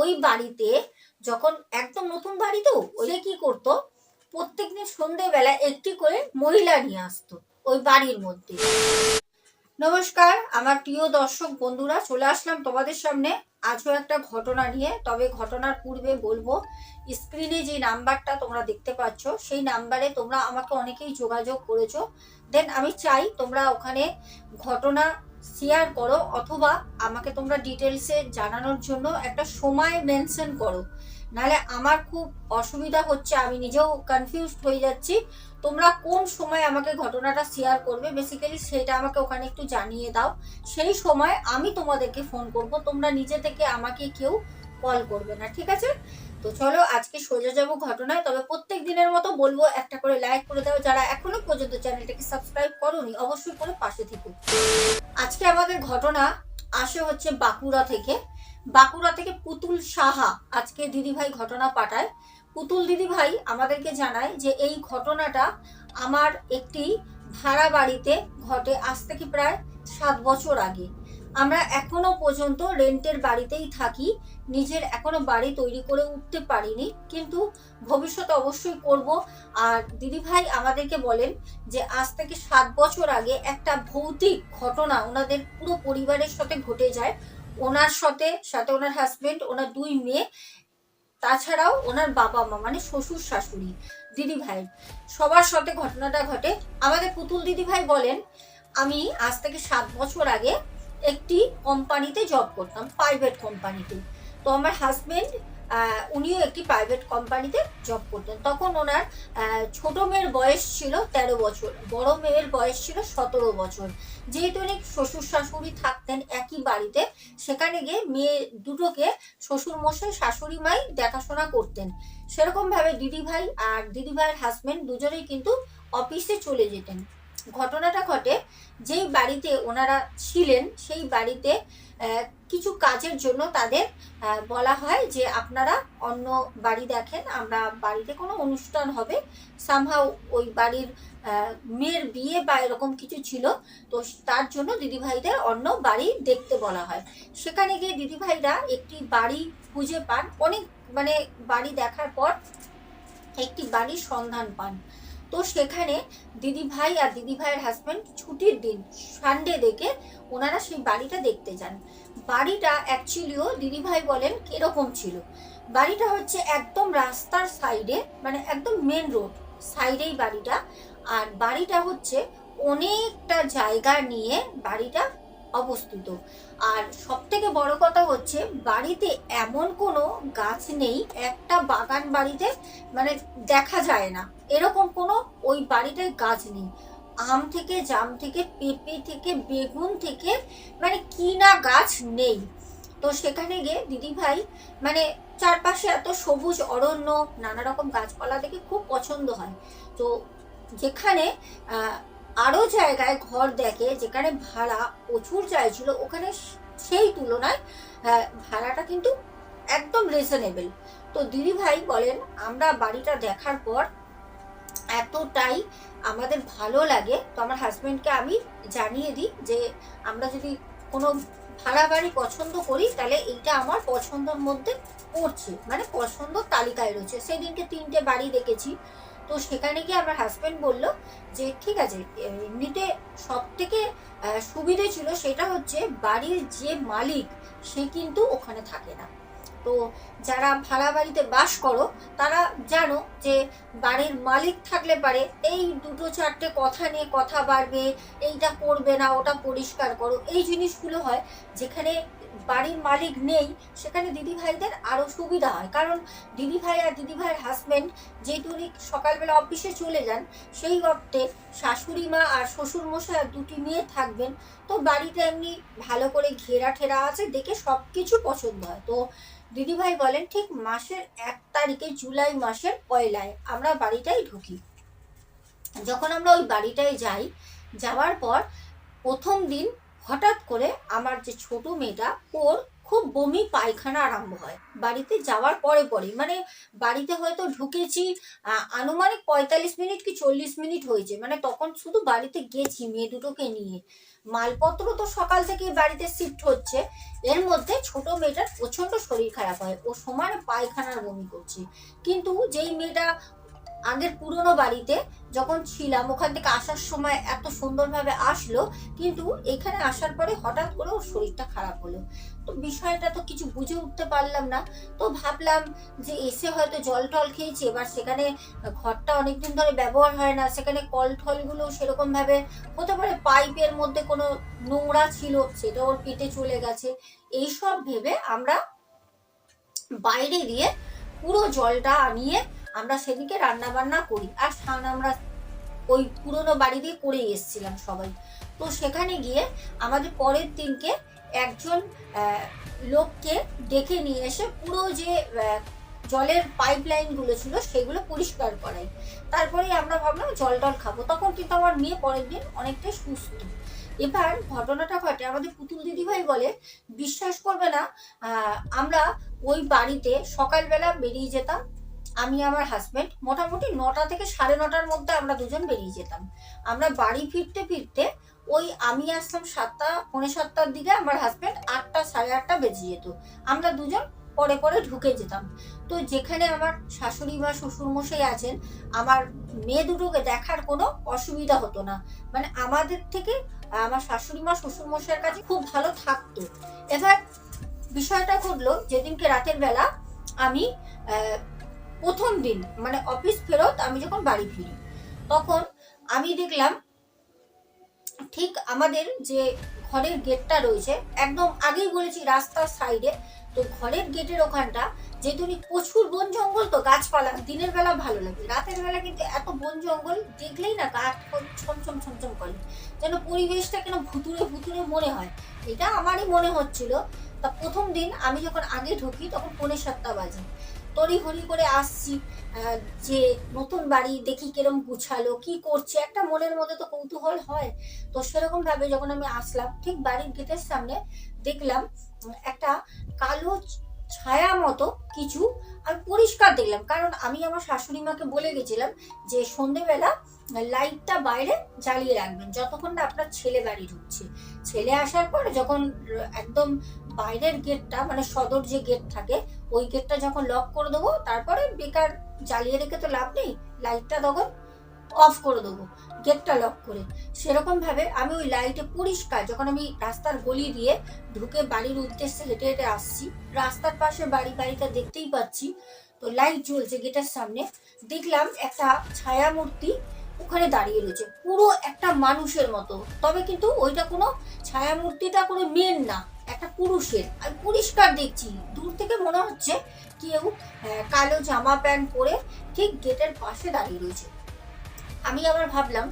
ওই বাড়িতে যখন একদম নতুন বাড়ি তো, ওই কি করতো? প্রত্যেকদিন সন্ধেবেলা একটি করে মহিলা নিয়ে আসতো ওই বাড়ির মধ্যে। নমস্কার, আমার প্রিয় দর্শক বন্ধুরা, চলে আসলাম তোমাদের সামনে। আজও একটা ঘটনা নিয়ে, তবে ঘটনার পূর্বে বলব, স্ক্রিনে যে নাম্বারটা তোমরা দেখতে পাচ্ছ, সেই নাম্বারে তোমরা আমাকে অনেকেই যোগাযোগ করেছ। দেন আমি চাই তোমরা ওখানে ঘটনা শেয়ার করো অথবা আমাকে তোমরা ডিটেলসে জানানোর জন্য একটা সময় মেনশন করো। নাহলে আমার খুব অসুবিধা হচ্ছে, আমি নিজেও কনফিউজড হয়ে যাচ্ছি। তোমরা কোন সময় আমাকে ঘটনাটা শেয়ার করবে? বেসিক্যালি সেটা আমাকে ওখানে একটু জানিয়ে দাও। সেই সময় আমি তোমাদেরকে ফোন করব, তোমরা নিজে থেকে আমাকে কেউ কল করবে না, ঠিক আছে? তো চলো আজকে সোজা যাব ঘটনায়, তবে প্রত্যেক দিনের মতো বলব একটা করে লাইক করে দাও যারা এখনও পর্যন্ত চ্যানেলটাকে সাবস্ক্রাইব করোনি, অবশ্যই করে পাশে থেকো। আজকে আমাদের ঘটনা আসে হচ্ছে বাঁকুড়া থেকে। বাঁকুড়া থেকে পুতুল সাহা আজকে দিদিভাই ঘটনা পাঠায়। পুতুল দিদিভাই আমাদেরকে জানায় যে এই ঘটনাটা আমার একটি ভাড়া বাড়িতে ঘটে আজ থেকে প্রায় সাত বছর আগে। আমরা এখনও পর্যন্ত রেন্টের বাড়িতেই থাকি। নিজের এখনও বাড়ি তৈরি করে উঠতে পারিনি, কিন্তু ভবিষ্যতে অবশ্যই করব। আর দিদিভাই আমাদেরকে বলেন যে, আজ থেকে সাত বছর আগে একটা ভৌতিক ঘটনা ওনাদের পুরো পরিবারের সাথে ঘটে যায়। ওনার সাথে সাথে ওনার হাজবেন্ড ওনার দুই মেয়ে, তাছাড়াও ওনার বাবা মা মানে শ্বশুর শাশুড়ি, দিদি ভাই। সবার সাথে ঘটনাটা ঘটে। আমাদের পুতুল দিদি ভাই বলেন, আমি আজ থেকে সাত বছর আগে একটি কোম্পানিতে জব করতাম প্রাইভেট কোম্পানিতে। তো আমার হাজব্যান্ড উনিও একটি প্রাইভেট কোম্পানিতে জব করতেন। তখন ওনার ছোট মেয়ের বয়স ছিল তেরো বছর, বড় মেয়ের বয়স ছিল সতেরো বছর। যেহেতু উনি শ্বশুর শাশুড়ি থাকতেন একই বাড়িতে, সেখানে গিয়ে মেয়ে দুটোকে শ্বশুর মশাই, শাশুড়ি মাই দেখাশোনা করতেন। সেরকম ভাবে দিদি ভাই আর দিদি ভাইয়ের হাজবেন্ড দুজনেই কিন্তু অফিসে চলে যেতেন। ঘটনাটা ঘটে যেই বাড়িতে ওনারা ছিলেন, সেই বাড়িতে কিছু কাজের জন্য তাদের বলা হয় যে আপনারা অন্য বাড়ি দেখেন, আমরা বাড়িতে কোনো অনুষ্ঠান হবে। সামহাও ওই বাড়ির মেয়ের বিয়ে বা এরকম কিছু ছিল, তো তার জন্য দিদিভাইদের অন্য বাড়ি দেখতে বলা হয়। সেখানে গিয়ে দিদিভাইরা একটি বাড়ি খুঁজে পান, অনেক মানে বাড়ি দেখার পর একটি বাড়ির সন্ধান পান। তো সেখানে দিদি ভাই আর দিদি ভাইয়ের হাজব্যান্ড ছুটির দিন সানডে দেখে ওনারা সেই বাড়িটা দেখতে যান। বাড়িটা অ্যাকচুয়ালিও দিদি ভাই বলেন কীরকম ছিল। বাড়িটা হচ্ছে একদম রাস্তার সাইডে মানে একদম মেন রোড সাইডেই বাড়িটা। আর বাড়িটা হচ্ছে অনেকটা জায়গা নিয়ে বাড়িটা অবস্থিত। আর সব থেকে বড় কথা হচ্ছে, বাড়িতে এমন কোনো গাছ নেই, একটা বাগান বাড়িতে মানে দেখা যায় না। এরকম কোনো ওই বাড়িতে গাছ নেই। আম থেকে, জাম থেকে, পেঁপে থেকে, বেগুন থেকে মানে কি না গাছ নেই। তো সেখানে গিয়ে দিদি ভাই মানে চারপাশে এত সবুজ অরণ্য, নানা রকম গাছপালা দেখে খুব পছন্দ হয়। তো যেখানে আহ, আরও জায়গায় ঘর দেখে যেখানে ভাড়া প্রচুর চাইছিল ওখানে সেই তুলনায় আহ, ভাড়াটা কিন্তু একদম রিজনেবল তো দিদি ভাই বলেন আমরা বাড়িটা দেখার পর এতটাই আমাদের ভালো লাগে তো আমার হাজবেন্ডকে আমি জানিয়ে দিই যে আমরা যদি কোনো ভাড়া বাড়ি পছন্দ করি তাহলে এইটা আমার পছন্দের মধ্যে পড়ছে মানে পছন্দ তালিকায় রয়েছে। সেদিনকে তিনটে বাড়ি দেখেছি তো সেখানে গিয়ে আমার হাজব্যান্ড বলল যে, ঠিক আছে, এমনিতে সব থেকে সুবিধে ছিল সেটা হচ্ছে বাড়ির যে মালিক সে কিন্তু ওখানে থাকে না। তো যারা ভাড়া বাড়িতে বাস করো, তারা জানো যে বাড়ির মালিক থাকলে পারে, এই দুটো চারটে কথা নিয়ে কথা বাড়বে, এইটা করবে না, ওটা পরিষ্কার করো। এই জিনিসগুলো হয় যেখানে বাড়ির মালিক নেই, সেখানে দিদি ভাইদের আরও সুবিধা হয়। কারণ দিদি ভাই আর দিদি ভাইয়ের হাজবেন্ড যেহেতু উনি সকালবেলা অফিসে চলে যান, সেই অর্থে শাশুড়ি মা আর শ্বশুর মশাই আর দুটি মেয়ে থাকবেন। তো বাড়িটা এমনি ভালো করে ঘেরা ঠেরা আছে, দেখে সব কিছু পছন্দ হয়। তো দিদিভাই বলেন, ঠিক মাসের এক তারিখে জুলাই মাসের পয়লায় আমরা বাড়িটাই ঢুকি। যখন আমরা ওই বাড়িটায় যাই, যাওয়ার পর প্রথম দিন হঠাৎ করে আমার যে ছোট মেয়েটা, ওর খুব বমি পায়খানা আরম্ভ হয়। বাড়িতে যাওয়ার পরে পরে মানে বাড়িতে হয়তো ঢুকেছি আনুমানিক পঁয়তাল্লিশ মিনিট কি চল্লিশ মিনিট হয়েছে। মানে তখন শুধু বাড়িতে গেছি, মেয়ে দুটোকে নিয়ে। মালপত্র তো সকাল থেকে বাড়িতে শিফট হচ্ছে। এর মধ্যে ছোট মেয়েটার প্রচণ্ড শরীর খারাপ হয়। ও সমানে পায়খানার বমি করছে। কিন্তু যেই মেয়েটা আগের পুরনো বাড়িতে যখন ছিলাম, ওখান থেকে আসার সময় এত সুন্দরভাবে আসলো, কিন্তু এখানে আসার পরে হঠাৎ করে ওর শরীরটা খারাপ হলো। তো বিষয়টা তো কিছু বুঝে উঠতে পারলাম না। তো ভাবলাম যে এসে হয়তো জল টল খেয়েছে, এবার সেখানে ঘরটা অনেকদিন ধরে ব্যবহার হয় না, সেখানে কল টলগুলো সেরকম ভাবে হতে পারে পাইপের মধ্যে কোনো নোংরা ছিল, সেটা ওর পেটে চলে গেছে। এইসব ভেবে আমরা বাইরে দিয়ে পুরো জলটা আনিয়ে আমরা সেদিকে রান্না বান্না করি। আর স্নান আমরা ওই পুরনো দিয়ে করে এসেছিলাম সবাই। তো সেখানে গিয়ে আমাদের পরের দিনকে একজন লোককে ডেকে নিয়ে এসে পুরো যে জলের পাইপ লাইনগুলো ছিল সেগুলো পরিষ্কার করাই। তারপরে আমরা ভাবলাম জল টল খাব। তখন কিন্তু আমার মেয়ে পরের দিন অনেকটাই সুস্থ। এবার ঘটনাটা ঘটে। আমাদের পুতুল দিদিভাই বলে, বিশ্বাস করবে না আমরা ওই বাড়িতে সকালবেলা বেরিয়ে যেতাম আমি আমার হাজবেন্ড মোটামুটি নটা থেকে সাড়ে নটার মধ্যে আমরা দুজন বেরিয়ে যেতাম। আমরা বাড়ি ফিরতে ফিরতে ওই আমি আসতাম সাতটা, পৌনে সাতটার দিকে আমার হাজবেন্ড আটটা, সাড়ে আটটা বেজে যেত। আমরা দুজন পরে পরে ঢুকে যেতাম। তো যেখানে আমার শাশুড়ি মা, শ্বশুর মশাই আছেন, আমার মেয়ে দুটোকে দেখার কোনো অসুবিধা হতো না। মানে আমাদের থেকে আমার শাশুড়ি মা, শ্বশুর মশাইয়ের কাছে খুব ভালো থাকতো। এবার বিষয়টা ঘটলো, যেদিনকে রাতের বেলা আমি প্রথম দিন মানে অফিস ফেরত আমি যখন বাড়ি ফিরি, তখন আমি দেখলাম ঠিক আমাদের যে ঘরের গেটটা রয়েছে, একদম আগেই বলেছি রাস্তার সাইডে তো ঘরের গেটের ওখানটা যেহেতু উনি প্রচুর বন জঙ্গল তো গাছপালা, দিনের বেলা ভালো লাগে, রাতের বেলা কিন্তু এত বন জঙ্গল দেখলেই না গা ছমছম ছমছম করে, যেন পরিবেশটা কেন ভুতুরে ভুতুরে মনে হয়, এটা আমারই মনে হচ্ছিল। তা প্রথম দিন আমি যখন আগে ঢুকি তখন পৌনে সাতটা বাজে তড়ি হড়ি করে আসছি। যে নতুন বাড়ি দেখি কিরম গুছালো, কি করছে? একটা মনের মধ্যে তো কৌতূহল হয়। তো সেরকম ভাবে যখন আমি আসলাম, ঠিক বাড়ির গেটের সামনে দেখলাম একটা কালো ছায়া মতো কিছু আমি পরিষ্কার দেখলাম। কারণ আমি আমার শাশুড়ি মাকে বলে গেছিলাম যে, সন্ধেবেলা লাইটটা বাইরে জ্বালিয়ে রাখবেন, যতক্ষণ না আপনার ছেলে বাড়ি ঢুকছে। ছেলে আসার পর যখন একদম বাইরের গেটটা মানে সদর যে গেট থাকে, ওই গেটটা যখন লক করে দেবো, তারপরে বেকার জ্বালিয়ে রেখে তো লাভ নেই লাইটটা তখন অফ করে দেবো, গেটটা লক করে। সেরকম ভাবে আমি ওই লাইটে পরিষ্কার, যখন আমি রাস্তার গলি দিয়ে ঢুকে বাড়ির উদ্দেশ্যে হেঁটে হেঁটে আসছি, রাস্তার পাশে বাড়ি বাড়িটা দেখতেই পাচ্ছি, তো লাইট জ্বলছে গেটের সামনে, দেখলাম একটা ছায়া মূর্তি ওখানে দাঁড়িয়ে রয়েছে, পুরো একটা মানুষের মতো, তবে কিন্তু ওইটা কোনো ছায়া মূর্তিটা কোনো মেন না। একটা পুরুষের। আমি পরিষ্কার দেখছি, দূর থেকে মনে হচ্ছে কেউ কালো জামা প্যান্ট পরে ঠিক গেটের পাশে দাঁড়িয়ে রয়েছে। আমি আবার ভাবলাম,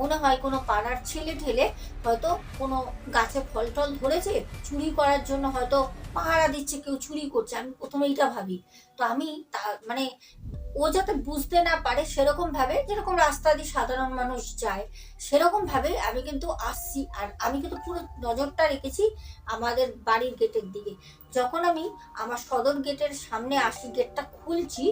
মনে হয় কোনো পাড়ার ছেলে ঠেলে হয়তো কোনো গাছে ফল টল ধরেছে, চুরি করার জন্য হয়তো পাহারা দিচ্ছে, কেউ চুরি করছে। আমি প্রথমে এইটা ভাবি। তো আমি তা মানে ও যাতে বুঝতে না পারে সেরকম ভাবে যেরকম রাস্তা দিয়ে সাধারণ মানুষ যায়, সেরকম ভাবে আমি কিন্তু আসছি। আর আমি কিন্তু পুরো নজরটা রেখেছি আমাদের বাড়ির গেটের দিকে। যখন আমি আমার সদর গেটের সামনে আসি, গেটটা খুলছি,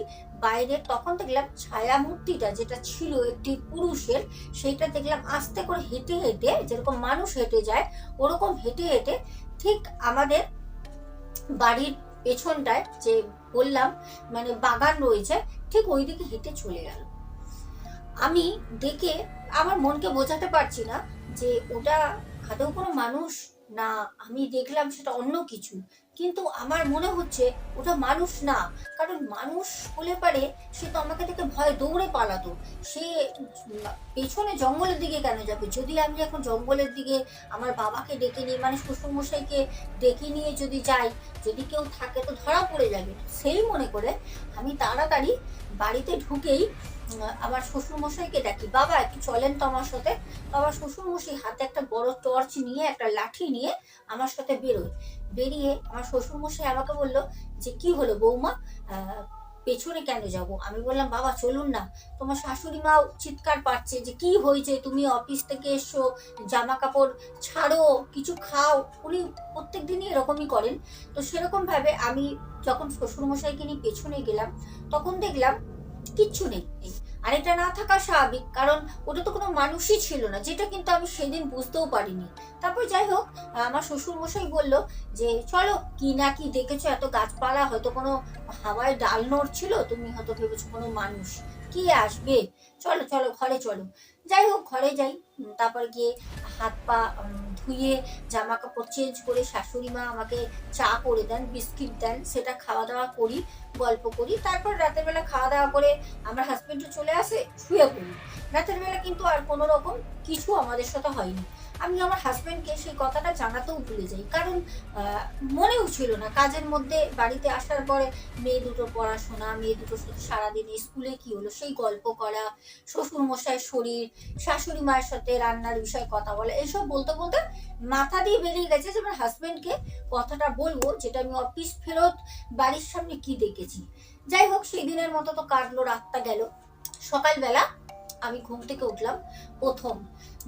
বাইরে তখন দেখলাম ছায়া মূর্তিটা যেটা ছিল একটি পুরুষের, সেইটা দেখলাম আস্তে করে হেঁটে হেঁটে যেরকম মানুষ হেঁটে যায়, ওরকম হেঁটে হেঁটে ঠিক আমাদের বাড়ির পেছনটায় যে বললাম মানে বাগান রয়েছে, ঠিক ওই দিকে হেঁটে চলে গেল। আমি দেখে আমার মনকে বোঝাতে পারছি না যে ওটা আদৌ কোনো মানুষ না, আমি দেখলাম সেটা অন্য কিছু। কিন্তু আমার মনে হচ্ছে ওটা মানুষ না, কারণ মানুষ হলে পারে সে তো আমাকে দেখে ভয় দৌড়ে পালাতো। সে পেছনে জঙ্গলের দিকে কেন যাবে? যদি আমি এখন জঙ্গলের দিকে আমার বাবাকে ডেকে নিয়ে মানে শ্বশুরমশাইকে ডেকে নিয়ে যদি যাই, যদি কেউ থাকে তো ধরা পড়ে যাবে। সেই মনে করে আমি তাড়াতাড়ি বাড়িতে ঢুকেই আমার শ্বশুরমশাইকে ডাকি বাবা, একটু চলেন তো আমার সাথে। বাবা শ্বশুরমশাই হাতে একটা বড় টর্চ নিয়ে, একটা লাঠি নিয়ে আমার সাথে বেরোয়। বেরিয়ে আমার শ্বশুরমশাই আমাকে বলল যে, কি হলো বৌমা? পেছনে কেন যাব? আমি বললাম, বাবা, চলুন না। তোমার শাশুড়ি মাও চিৎকার পাচ্ছে যে, কি হয়েছে? তুমি অফিস থেকে এসছো জামা কাপড় ছাড়ো, কিছু খাও। উনি প্রত্যেক দিনই এরকমই করেন। তো সেরকম ভাবে আমি যখন শ্বশুরমশাইকে নিয়ে পেছনে গেলাম, তখন দেখলাম কিচ্ছু নেই। আর এটা না থাকা স্বাভাবিক, কারণ ওটা তো কোনো মানুষই ছিল না, যেটা কিন্তু আমি সেদিন বুঝতেও পারিনি। তারপর যাই হোক, আমার শ্বশুর মশাই বলল যে, চলো, কি না কি দেখেছ? এত গাছপালা, হয়তো কোনো হাওয়ায় ডাল নড়ছিল, তুমি হয়তো ভেবেছো কোনো মানুষ। কি আসবে? চলো চলো, ঘরে চলো। যাই হোক, ঘরে যাই। তারপর গিয়ে হাত পা ধুয়ে জামা কাপড় চেঞ্জ করে শাশুড়ি মা আমাকে চা করে দেন, বিস্কিট দেন, সেটা খাওয়া দাওয়া করি, গল্প করি। তারপর রাতের বেলা খাওয়া দাওয়া করে আমার হাজব্যান্ডও চলে আসে, শুয়ে পড়ি। রাতের বেলা কিন্তু আর কোনো রকম কিছু আমাদের সাথে হয়নি। আমি আমার হাজবেন্ডকে সেই কথাটা জানাতেও ভুলে যাই। কারণ মনেও ছিল না কাজের মধ্যে বাড়িতে আসার পরে মেয়ে দুটো পড়াশোনা, মেয়ে দুটো শুধু সারাদিনে স্কুলে কি হলো? সেই গল্প করা শ্বশুর মশাইয়ের শরীর, শাশুড়ি মায়ের সাথে রান্নার বিষয়ে কথা বলা, এসব বলতে বলতে মাথা দিয়ে বেরিয়ে গেছে যে আমার হাজবেন্ডকে কথাটা বলব যেটা আমি অফিস ফেরত বাড়ির সামনে কি দেখেছি। যাই হোক, সেই দিনের মতো তো কাটলো, রাতটা গেল। সকালবেলা আমি ঘুম থেকে উঠলাম প্রথম।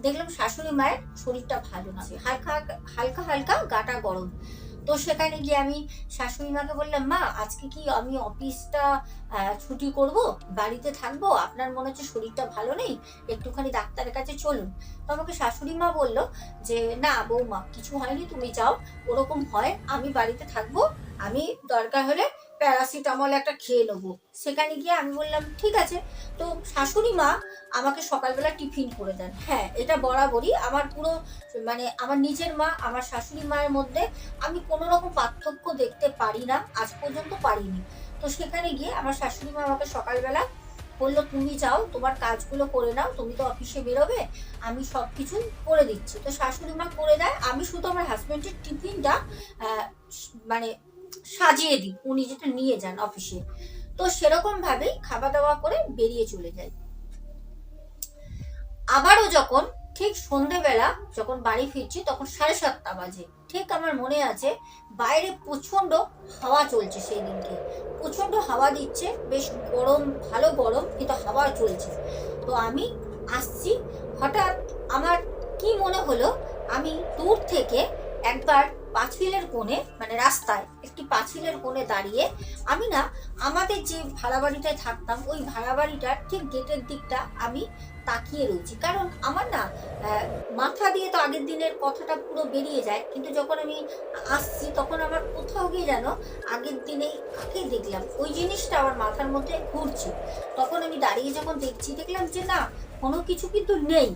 দেখলাম শাশুড়ি মায়ের শরীরটা ভালো না। হালকা হালকা হালকা গাটা গরম। তো সেখানে গিয়ে আমি শাশুড়ি মাকে বললাম মা আজকে কি আমি অফিসটা ছুটি করব? বাড়িতে থাকব? আপনার মনে হচ্ছে শরীরটা ভালো নেই? একটুখানি ডাক্তারের কাছে চলুন। তো আমাকে শাশুড়ি মা বলল যে না বৌমা কিছু হয়নি তুমি যাও। ওরকম হয় আমি বাড়িতে থাকব। আমি দরকার হলে প্যারাসিটামল একটা খেয়ে নেব। সেখানে গিয়ে আমি বললাম, ঠিক আছে। তো শাশুড়ি মা আমাকে সকালবেলা টিফিন করে দেন। হ্যাঁ এটা বরাবরই আমার পুরো মানে আমার নিজের মা, আমার শাশুড়ি মায়ের মধ্যে আমি কোনো রকম পার্থক্য দেখতে পারি না, আজ পর্যন্ত পারিনি। তো সেখানে গিয়ে আমার শাশুড়ি মা আমাকে সকালবেলা বলল, তুমি যাও, তোমার কাজগুলো করে নাও, তুমি তো অফিসে বেরোবে, আমি সব কিছু করে দিচ্ছি। তো শাশুড়ি মা করে দেয়, আমি শুধু আমার হাজব্যান্ডের টিফিনটা মানে সাজিয়ে দিই। উনি যেটা নিয়ে যান অফিসে তো সেরকম ভাবেই খাওয়া দাওয়া করে বেরিয়ে চলে যাই। আবারও যখন ঠিক সন্ধেবেলা যখন বাড়ি ফিরছি তখন সাড়ে সাতটা বাজে। ঠিক আমার মনে আছে, বাইরে প্রচণ্ড হাওয়া চলছে সেই দিনকে প্রচণ্ড হাওয়া দিচ্ছে, বেশ গরম, ভালো গরম, কিন্তু হাওয়া চলছে। তো আমি আসছি, হঠাৎ আমার কি মনে হলো, আমি দূর থেকে একবার পাঁচিলের কোণে মানে রাস্তায়, একটি পাঁচিলের কোণে দাঁড়িয়ে আমি না আমাদের যে ভাড়া বাড়িটায় থাকতাম, ওই ভাড়া বাড়িটার ঠিক গেটের দিকটা আমি তাকিয়ে রয়েছি। কারণ আমার না মাথা দিয়ে তো আগের দিনের কথাটা পুরো বেরিয়ে যায়, কিন্তু যখন আমি আসছি তখন আমার কোথাও গিয়ে যেন আগের দিনে কাকে দেখলাম। ওই জিনিসটা আমার মাথার মধ্যে ঘুরছে। তখন আমি দাঁড়িয়ে যখন দেখছি, দেখলাম যে না, কোনো কিছু কিন্তু নেই।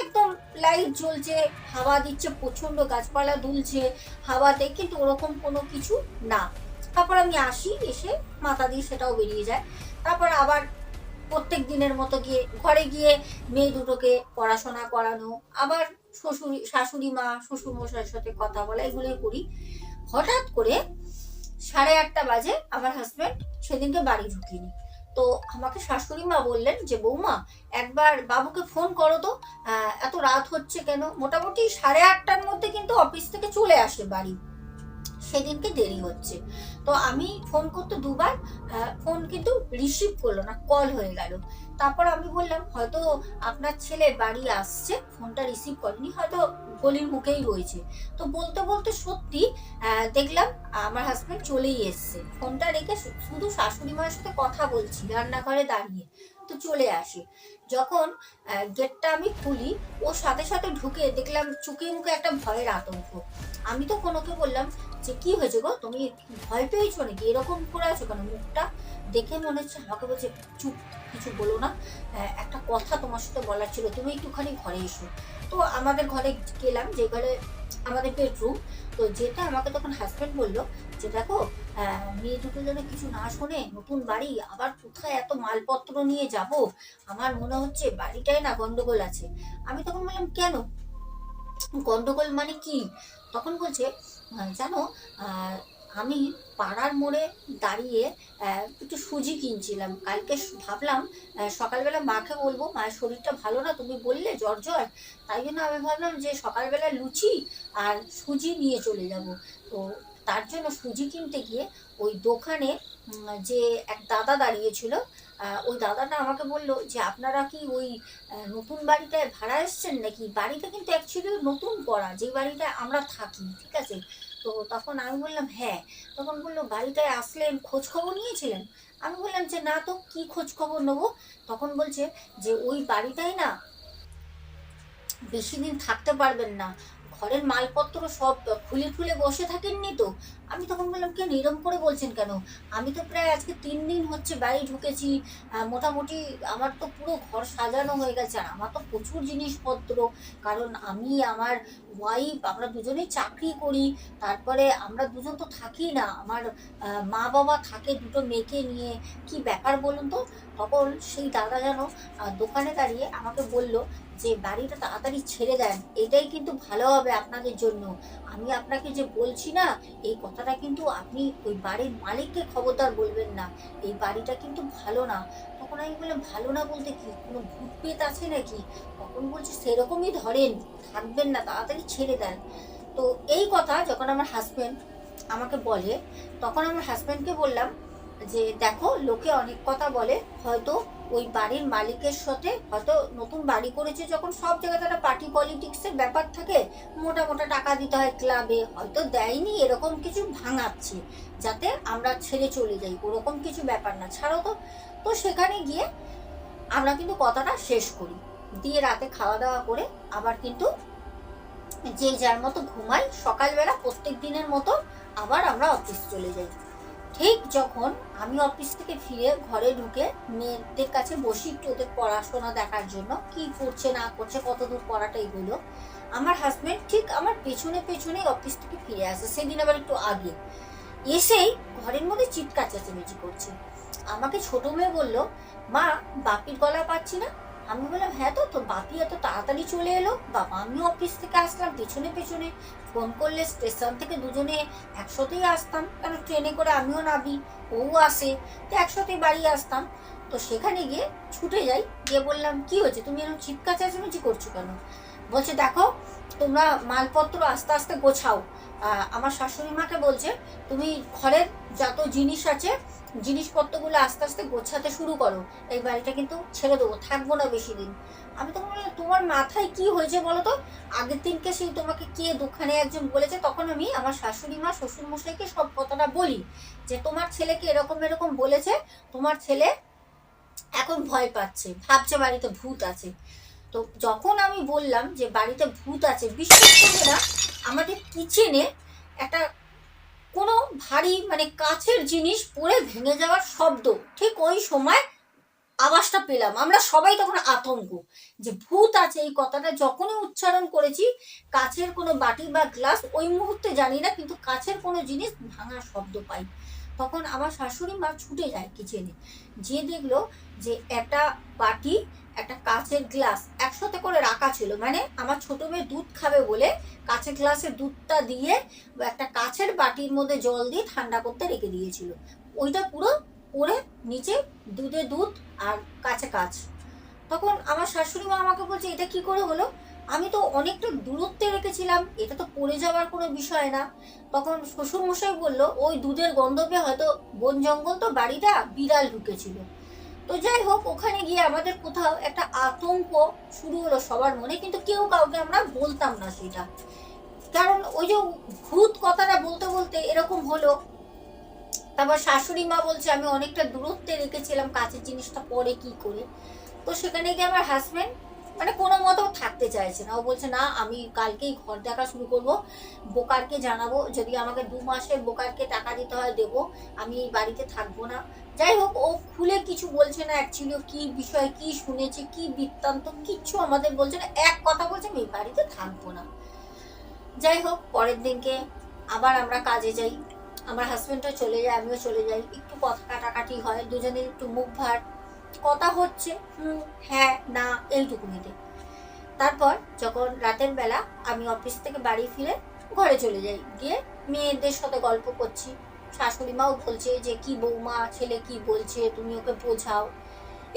একদম লাইট জ্বলছে, হাওয়া দিচ্ছে প্রচণ্ড গাছপালা দুলছে, হাওয়াতে কিন্তু ওরকম কোনো কিছু না। তারপর আমি আসি, এসে মাথা দিয়ে সেটাও বেরিয়ে যায়। তারপর আবার প্রত্যেক দিনের মতো গিয়ে ঘরে গিয়ে মেয়ে দুটোকে পড়াশোনা করানো, আবার শ্বশুরি, শাশুড়ি মা শ্বশুর মশাইয়ের সাথে কথা বলা, এগুলোই করি। হঠাৎ করে সাড়ে আটটা বাজে, আমার হাজব্যান্ড সেদিনকে বাড়ি ঢুকিনি। তো আমাকে শাশুড়ি মা বললেন যে, বৌমা, একবার বাবুকে ফোন করো তো। এত রাত হচ্ছে কেন? মোটামুটি সাড়ে আটটার মধ্যে কিন্তু অফিস থেকে চলে আসে বাড়ি। সেদিনকে দেরি হচ্ছে। তো আমি ফোন করতে দুবার ফোন কিন্তু রিসিভ করল না কল হয়ে গেল। তারপর আমি বললাম, হয়তো আপনার ছেলে বাড়ি আসছে ফোনটা রিসিভ করেনি, হয়তো গলির মুখেই রয়েছে। তো বলতে বলতে সত্যি দেখলাম আমার হাজব্যান্ড চলেই এসছে। ফোনটা রেখে শুধু শাশুড়ি মায়ের সাথে কথা বলছি, রান্নাঘরে দাঁড়িয়ে, তো চলে আসি। যখন গেটটা আমি খুলি ও সাথে সাথে ঢুকে দেখলাম চুকে মুখে একটা ভয়ের আতঙ্ক। আমি তো কোনোকে বললাম যে কি হয়েছে গো? তুমি ভয় পেয়েছ নাকি? এরকম করে আছো কেন? মুখটা দেখে মনে হচ্ছে আমাকে বলছে, চুপ, কিছু বলো না। একটা কথা তোমার সাথে বলার ছিল। তুমি একটুখানি ঘরে এসো। তো আমাদের ঘরে গেলাম, যে ঘরে আমাদের বেডরুম তো যেটা আমাকে তখন হাজব্যান্ড বলল যে, দেখো মেয়ে দুটো যেন কিছু না শোনে, নতুন বাড়ি, আবার কোথায় এত মালপত্র নিয়ে যাব? আমার মনে হচ্ছে বাড়িটাই না গন্ডগোল আছে। আমি তখন বললাম, কেন? গন্ডগোল মানে কি? তখন বলছে জানো আমি পাড়ার মোড়ে দাঁড়িয়ে একটু সুজি কিনছিলাম। কালকে ভাবলাম সকালবেলা মাকে বলব মায়ের শরীরটা ভালো না, তুমি বললে জ্বর জ্বর। তাই জন্য আমি ভাবলাম যে সকালবেলা লুচি আর সুজি নিয়ে চলে যাব। তো তার জন্য সুজি কিনতে গিয়ে ওই দোকানে যে এক দাদা দাঁড়িয়েছিল ওই দাদাটা আমাকে বলল যে, আপনারা কি ওই নতুন বাড়িটায় ভাড়া এসছেন নাকি? বাড়িটা কিন্তু অ্যাকচুয়ালি নতুন করা, যে বাড়িটায় আমরা থাকি, ঠিক আছে? তো তখন আমি বললাম হ্যাঁ। তখন বলল, বাড়িটায় আসলেন খোঁজ খবর নিয়েছিলেন? আমি বললাম যে, না তো, কি খোঁজ খবর নেব? তখন বলছে যে, ওই বাড়িটাই না, বেশি দিন থাকতে পারবেন না। ঘরের মালপত্র সব খুলে খুলে বসে থাকেননি তো? আমি তখন বললাম, কেন? এরম করে বলছেন কেন? আমি তো প্রায় আজকে তিন দিন হচ্ছে বাড়ি ঢুকেছি। মোটামুটি আমার তো পুরো ঘর সাজানো হয়ে গেছে। আর আমার তো প্রচুর জিনিসপত্র। কারণ আমি, আমার ওয়াইফ আমরা দুজনেই চাকরি করি। তারপরে আমরা দুজন তো থাকি না। আমার মা বাবা থাকে দুটো মেয়েকে নিয়ে। কি ব্যাপার বলুন তো? তখন সেই দাদা যেন দোকানে দাঁড়িয়ে আমাকে বলল যে, বাড়িটা তাড়াতাড়ি ছেড়ে দেন। এটাই কিন্তু ভালো হবে আপনাদের জন্য। আমি আপনাকে যে বলছি না, এই কথাটা কিন্তু আপনি ওই বাড়ির মালিককে খবরদার বলবেন না। এই বাড়িটা কিন্তু ভালো না। তখন আমি বললাম, ভালো না বলতে কি? কোনো ভূত পেত আছে নাকি? তখন বলছে, সেরকমই ধরেন, থাকবেন না, তাড়াতাড়ি ছেড়ে দেন। তো এই কথা যখন আমার হাজব্যান্ড আমাকে বলে, তখন আমার হাজব্যান্ডকে বললাম যে দেখো লোকে অনেক কথা বলে, হয়তো ওই বাড়ির মালিকের সাথে, হয়তো নতুন বাড়ি করেছে যখন সব জায়গাতে একটা পার্টি পলিটিক্সের ব্যাপার থাকে, মোটা মোটা টাকা দিতে হয় ক্লাবে হয়তো দেয়নি, এরকম কিছু ভাঙাচ্ছে, যাতে আমরা ছেড়ে চলে যাই, ওরকম কিছু ব্যাপার না। ছাড়ো তো। তো সেখানে গিয়ে আমরা কিন্তু কথাটা শেষ করি। দিয়ে রাতে খাওয়া দাওয়া করে আবার কিন্তু যে যার মতো ঘুমাই, সকালবেলা প্রত্যেক দিনের মতো আবার আমরা অফিস চলে যাই। ঠিক যখন আমি অফিস থেকে ফিরে ঘরে ঢুকে মেয়েদের কাছে বসি একটু ওদের পড়াশোনা দেখার জন্য, কি করছে, না করছে, কতদূর পড়াটা এগুলো আমার হাজবেন্ড ঠিক আমার পেছনে পেছনে অফিস থেকে ফিরে আসে। সেদিন আবার একটু আগে। এসেই ঘরের মধ্যে চিৎকার চেঁচামেচি করছে। আমাকে ছোট মেয়ে বলল, মা, বাপির গলা পাচ্ছি না? আমি বললাম হ্যাঁ তো তো বাপি এত তাড়াতাড়ি চলে এলো। বাবা, আমিও অফিস থেকে আসলাম, পেছনে পেছনে। ফোন করলে স্টেশন থেকে দুজনে একসাথেই আসতাম। কেন, ট্রেনে করে আমিও নাবি ওও আসে, তো একসাথেই বাড়ি আসতাম। তো সেখানে গিয়ে ছুটে যাই, গিয়ে বললাম, কি হয়েছে? তুমি এরকম চিৎকার চাচামেচি করছ কেন? বলছে, দেখো, তোমরা মালপত্র আস্তে আস্তে গোছাও। আমার শাশুড়ি মাকে বলছে, তুমি ঘরের যত জিনিস আছে, জিনিসপত্রগুলো আস্তে আস্তে গোছাতে শুরু করো। এই বাড়িটা কিন্তু ছেড়ে দেবো, থাকব না বেশি দিন। আমি তখন বললাম, তোমার মাথায় কি হয়েছে বলো তো? আগের দিনকে সেই তোমাকে কে দোকানে একজন বলেছে, তখন আমি আমার শাশুড়ি মা, শ্বশুর মশাইকে সব কথাটা বলি যে, তোমার ছেলেকে এরকম এরকম বলেছে, তোমার ছেলে এখন ভয় পাচ্ছে, ভাবছে বাড়িতে ভূত আছে। তো যখন আমি বললাম যে বাড়িতে ভূত আছে, বিশ্বাস করবে না, আমাদের কিচেনে একটা কোনো ভারী মানে কাছের জিনিস পড়ে ভেঙে যাওয়ার শব্দ, ঠিক ওই সময় আওয়াজটা পেলাম। আমরা সবাই তখন আতঙ্ক যে ভূত আছে, এই কথাটা যখনই উচ্চারণ করেছি কাছের কোনো বাটি বা গ্লাস ওই মুহূর্তে জানি না, কিন্তু কাছের কোনো জিনিস ভাঙার শব্দ পাই। তখন আমার শাশুড়ি মা ছুটে যায় কিচেনে যে দেখল যে একটা বাটি একটা কাঁচের গ্লাস একসাথে করে রাখা ছিল। মানে আমার ছোট মেয়ে দুধ খাবে বলে কাঁচের গ্লাসে দুধটা দিয়ে একটা কাছের বাটির মধ্যে জল দিয়ে ঠান্ডা করতে রেখে দিয়েছিল। ওইটা পুরো পরে নিচে দুধে দুধ আর কাছে কাচ। তখন আমার শাশুড়ি মা আমাকে বলছে, এটা কি করে হলো? আমি তো অনেকটা দূরত্বে রেখেছিলাম, এটা তো পড়ে যাওয়ার কোনো বিষয় না। তখন শ্বশুর মশাই বলল, ওই দুধের গন্ধ পেয়ে হয়তো বন জঙ্গল তো বাড়িটা বিড়াল ঢুকেছিল। তো যাই হোক, ওখানে গিয়ে আমাদের কোথাও একটা আতঙ্ক শুরু হলো সবার মনে, কিন্তু কেউ কাউকে আমরা বলতাম না সেটা। কারণ ওই যে ভূত কথাটা বলতে বলতে এরকম হলো, তারপর শাশুড়ি মা বলছে, আমি অনেকটা দূরত্বে রেখেছিলাম কাছের জিনিসটা, পরে কি করে? তো সেখানে গিয়ে আমার হাজবেন্ড মানে কোনো মতো থাকতে চাইছে না। ও বলছে, না, আমি কালকেই ঘর দেখা শুরু করব। বোকারকে জানাব, যদি আমাকে দু মাসে বোকারকে টাকা দিতে হয়, দেবো। আমি এই বাড়িতে থাকব না। যাই হোক, ও খুলে কিছু বলছে না অ্যাকচুয়ালি কি বিষয় কি শুনেছে, কি বৃত্তান্ত, কিচ্ছু আমাদের বলছে না। এক কথা বলছে, আমি বাড়িতে থাকব না। যাই হোক, পরের দিনকে আবার আমরা কাজে যাই। আমার হাজবেন্ডও চলে যায়, আমিও চলে যাই। একটু কথা কাটাকাটি হয়, দুজনের একটু মুখ ভার। কথা হচ্ছে, হুম হ্যাঁ না এইটুকুনিতে তারপর যখন রাতের বেলা আমি অফিস থেকে বাড়ি ফিরে ঘরে চলে যাই, গিয়ে মেয়েদের সাথে গল্প করছি। শাশুড়ি মাও বলছে যে, কি বৌমা, ছেলে কি বলছে? তুমি ওকে বোঝাও।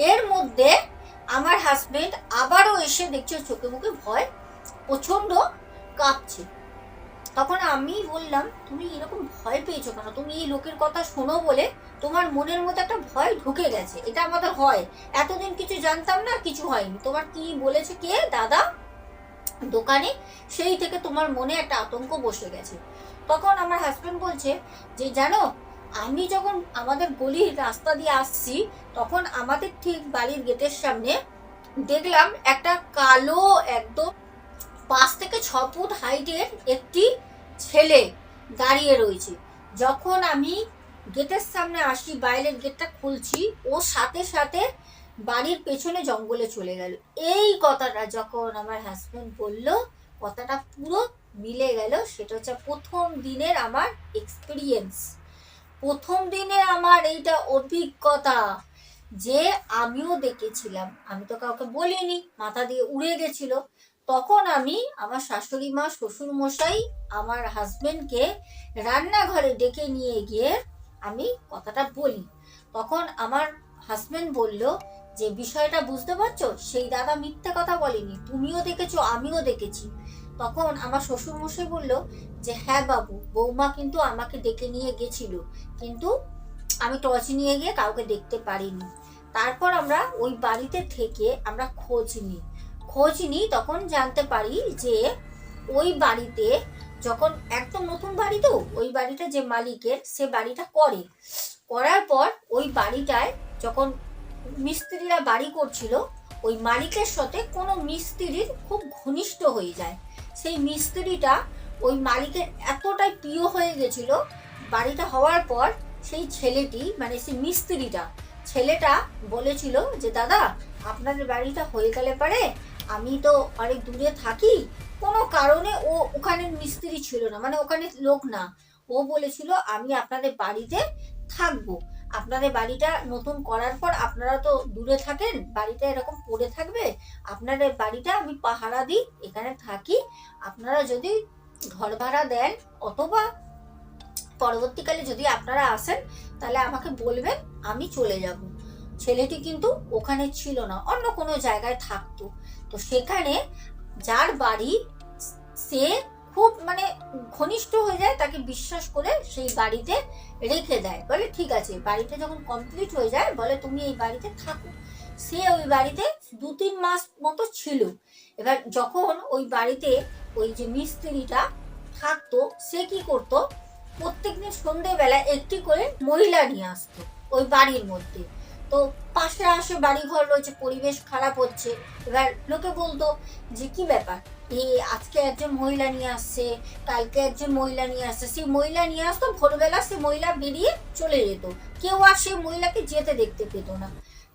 এর মধ্যে আমার হাজবেন্ড আবারও এসে দেখছে, চোখে মুখে ভয়, প্রচণ্ড কাঁপছে। তখন আমি বললাম, তুমি এরকম ভয় পেয়েছ কেন? তুমি এই লোকের কথা শোনো বলে তোমার মনের মধ্যে একটা ভয় ঢুকে গেছে। এটা আমাদের হয়। এতদিন কিছু জানতাম না, কিছু হয়নি। তোমার কি বলেছে কে? দাদা? দোকানে? সেই থেকে তোমার মনে একটা আতঙ্ক বসে গেছে। তখন আমার হাজব্যান্ড বলছে যে, জানো, আমি যখন আমাদের গলির রাস্তা দিয়ে আসছি, তখন আমাদের ঠিক বাড়ির গেটের সামনে দেখলাম একটা কালো একদম পাঁচ থেকে ছ ফুট হাইটের একটি ছেলে দাঁড়িয়ে রয়েছে। যখন আমি গেটের সামনে আসি, বাইরের গেটটা খুলছি, ও সাথে সাথে বাড়ির পেছনে জঙ্গলে চলে গেল। এই কথাটা যখন আমার হাজবেন্ড বলল, কথাটা পুরো মিলে গেল। সেটা হচ্ছে প্রথম দিনের আমার এক্সপিরিয়েন্স প্রথম দিনে আমার এইটা অভিজ্ঞতা যে আমিও দেখেছিলাম। আমি তো কাউকে বলিনি, মাথা দিয়ে উড়ে গেছিল। তখন আমি আমার শাশুড়ি মা, শ্বশুর মশাই, আমার হাজবেন্ডকে রান্নাঘরে ডেকে নিয়ে গিয়ে আমি কথাটা বলি। তখন আমার হাজবেন্ড বলল, যে বিষয়টা বুঝতে পারছ? সেই দাদা মিথ্যে কথা বলেনি। তুমিও দেখেছ, আমিও দেখেছি। তখন আমার শ্বশুর মশাই বলল, যে হ্যাঁ বাবু, বৌমা কিন্তু আমাকে ডেকে নিয়ে গেছিল। কিন্তু আমি টর্চ নিয়ে গিয়ে কাউকে দেখতে পারিনি। তারপর আমরা ওই বাড়িতে থেকে আমরা খোঁজ নিই। খোঁজ নিই তখন জানতে পারি যে ওই বাড়িতে যখন একদম নতুন বাড়ি তো, ওই বাড়িটা যে মালিকের, সে বাড়িটা করে। করার পর ওই বাড়িটায় যখন মিস্ত্রিরা বাড়ি করছিল, ওই মালিকের সাথে কোনো মিস্ত্রির খুব ঘনিষ্ঠ হয়ে যায়। সেই মিস্ত্রিটা ওই মালিকের এতটাই প্রিয় হয়ে গেছিল, বাড়িটা হওয়ার পর সেই ছেলেটি মানে সেই মিস্ত্রিটা, ছেলেটা বলেছিল যে, দাদা, আপনাদের বাড়িটা হয়ে গেলে পারে আমি তো অনেক দূরে থাকি, কোনো কারণে ও ওখানে মিস্ত্রি ছিল না মানে ওখানে লোক না। ও বলেছিল, আমি আপনাদের বাড়িতে থাকব। আপনাদের বাড়িটা নতুন করার পর আপনারা তো দূরে থাকেন, বাড়িটা এরকম পড়ে থাকবে, আপনাদের বাড়িটা আমি পাহারা দিই, এখানে থাকি। আপনারা যদি ঘর ভাড়া দেন, অথবা পরবর্তীকালে যদি আপনারা আসেন, তাহলে আমাকে বলবেন, আমি চলে যাব। ছেলেটি কিন্তু ওখানে ছিল না, অন্য কোনো জায়গায় থাকতো। তো সেখানে যার বাড়ি সে খুব মানে ঘনিষ্ঠ হয়ে যায়, তাকে বিশ্বাস করে সেই বাড়িতে রেখে দেয়। বলে, ঠিক আছে বাড়িটা যখন কমপ্লিট হয়ে যায়, বলে, তুমি এই বাড়িতে থাকো। সে ওই বাড়িতে দু তিন মাস মতো ছিল। এবার যখন ওই বাড়িতে ওই যে মিস্ত্রিটা থাকতো, সে কি করতো? প্রত্যেকদিন সন্ধেবেলা একটি করে মহিলা নিয়ে আসতো ওই বাড়ির মধ্যে। তো পাশে আসে বাড়ি ঘর রয়েছে, পরিবেশ খারাপ হচ্ছে। এবার লোকে বলতো যে, কি ব্যাপার? এই আজকে একজন মহিলা নিয়ে আসছে, কালকে একজন মহিলা নিয়ে আসছে। সেই মহিলা নিয়ে আসতো, ভোরবেলা সে মহিলা বেরিয়ে চলে যেত। কেউ আর সেই মহিলাকে যেতে দেখতে পেত না।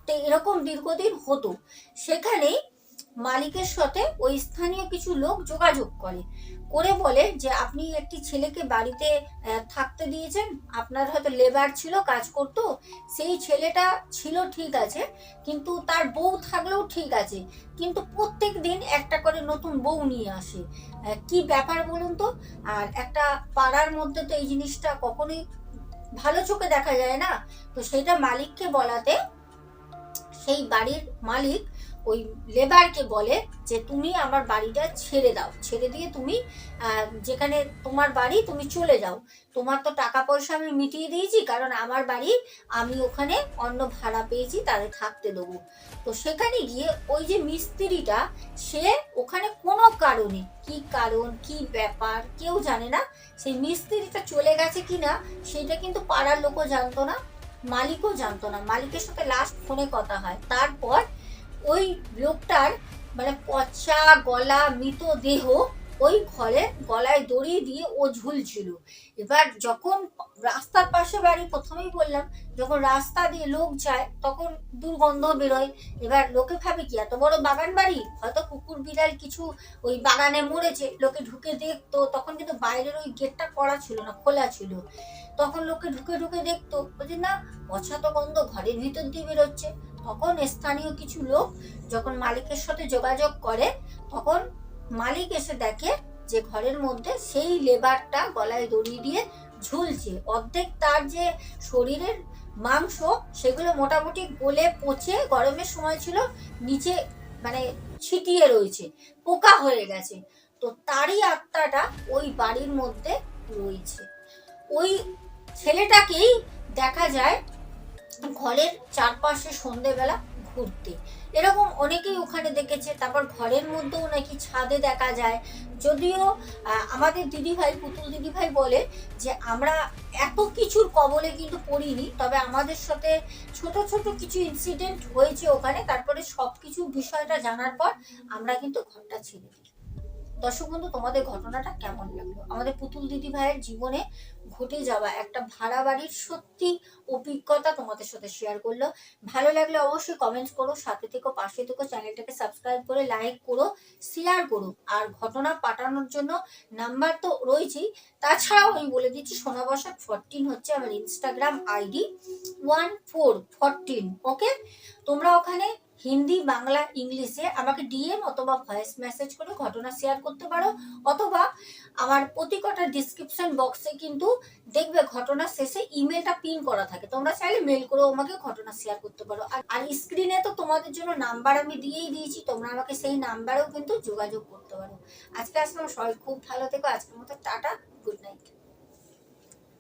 তো এরকম দীর্ঘদিন হতো। সেখানে মালিকের সাথে ওই স্থানীয় কিছু লোক যোগাযোগ করে। করে বলে যে, আপনি একটি ছেলেকে বাড়িতে থাকতে দিয়েছেন। আপনার হয়তো লেবার ছিল, কাজ করতো। সেই ছেলেটা ছিল ঠিক আছে, কিন্তু তার বউ থাকলেও ঠিক আছে। কিন্তু প্রত্যেক দিন একটা করে নতুন বউ নিয়ে আসে। কি ব্যাপার বলুন তো? আর একটা পাড়ার মধ্যে তো এই জিনিসটা কখনোই ভালো চোখে দেখা যায় না। তো সেটা মালিককে বলাতে সেই বাড়ির মালিক ওই লেবারকে বলে যে তুমি আমার বাড়িটা ছেড়ে দাও। ছেড়ে দিয়ে তুমি যেখানে তোমার বাড়ি তুমি চলে যাও। তোমার তো টাকা পয়সা আমি মিটিয়ে দিয়েছি, কারণ আমার বাড়ি আমি ওখানে অন্য ভাড়া পেয়েছি তাদের থাকতে দেবো। তো সেখানে গিয়ে ওই যে মিস্ত্রিটা, সে ওখানে কোনো কারণে, কি কারণ, কি ব্যাপার, কেউ জানে না, সেই মিস্ত্রিটা চলে গেছে কিনা, সেটা কিন্তু পাড়ার লোকও জানতো না, মালিকও জানতো না। মালিকের সাথে লাস্ট ফোনে কথা হয়। তারপর ওই লোকটার মানে পচা গলা, মৃত দেহ ওই ঘরে গলায় দড়ি দিয়ে ও ঝুলছিল। এবার যখন রাস্তার পাশে বাড়ি, প্রথমেই বললাম, যখন রাস্তা দিয়ে লোক যায়, তখন দুর্গন্ধ বেরোয়। এবার লোকে ভাবে কি, এত বড় বাগান বাড়ি? হয়তো কুকুর, বিড়াল কিছু ওই বাগানে মরেছে, লোকে ঢুকে দেখতো, তখন কিন্তু বাইরের ওই গেটটা করা ছিল না, খোলা ছিল। তখন লোকে ঢুকে ঢুকে দেখতো, বলছে, না, পচা তো গন্ধ, ঘরের ভিতর দিয়ে বেরোচ্ছে। তখন স্থানীয় কিছু লোক যখন মালিকের সাথে যোগাযোগ করে, তখন মালিক এসে দেখে যে ঘরের মধ্যে সেই লেবারটা গলায় দড়ি দিয়ে ঝুলছে। অর্ধেক তার যে শরীরের মাংস, সেগুলো মোটামুটি গলে পচে গরমের সময় ছিল, নিচে মানে ছিটিয়ে রয়েছে, পোকা হয়ে গেছে। তো তারই আত্মাটা ওই বাড়ির মধ্যে রয়েছে। ওই ছেলেটাকেই দেখা যায় ঘরের চারপাশে সন্ধেবেলা ঘুরতে। এরকম অনেকেই ওখানে দেখেছে, তারপর ঘরের মধ্যেও নাকি ছাদে দেখা যায়। যদিও আমাদের দিদিভাই, পুতুল দিদিভাই বলে যে, আমরা এত কিছুর কবলে কিন্তু পড়িনি, তবে আমাদের সাথে ছোট ছোট কিছু ইনসিডেন্ট হয়েছে ওখানে, তারপরে সব কিছু বিষয়টা জানার পর আমরা কিন্তু ঘরটা ছেড়ে দর্শক বন্ধু, তোমাদের ঘটনাটা কেমন লাগল? আমাদের পুতুল দিদি ভাইয়ের জীবনে ঘটে যাওয়া একটা ভাড়া বাড়ির সত্যি অভিজ্ঞতা তোমাদের সাথে শেয়ার করল। ভালো লাগলে অবশ্যই কমেন্টস করো, সাথে থেকো, পাশে থেকো চ্যানেলটাকে সাবস্ক্রাইব করে লাইক করো শেয়ার করো। আর ঘটনা পাঠানোর জন্য নাম্বার তো রয়েছেই। তাছাড়াও আমি বলে দিচ্ছি, সোনা বসাক ফরটিন হচ্ছে আমার Instagram ID one four fourteen okay তোমরা ওখানে হিন্দি, বাংলা, ইংলিশে আমাকে ডিএম অথবা ভয়েস মেসেজ করে ঘটনা শেয়ার করতে পারো, অথবা আমার প্রতি কটা ডিসক্রিপশন বক্সে কিন্তু দেখবে ঘটনা শেষে ইমেলটা পিন করা থাকে। তোমরা চাইলে মেল করে আমাকে ঘটনা শেয়ার করতে পারো। আর- আর স্ক্রিনে তো তোমাদের জন্য নাম্বার আমি দিয়েই দিয়েছি, তোমরা আমাকে সেই নাম্বারেও কিন্তু যোগাযোগ করতে পারো। আজকে আসলাম, সবাই খুব ভালো থেকো, আজকের মতো টাটা গুড নাইট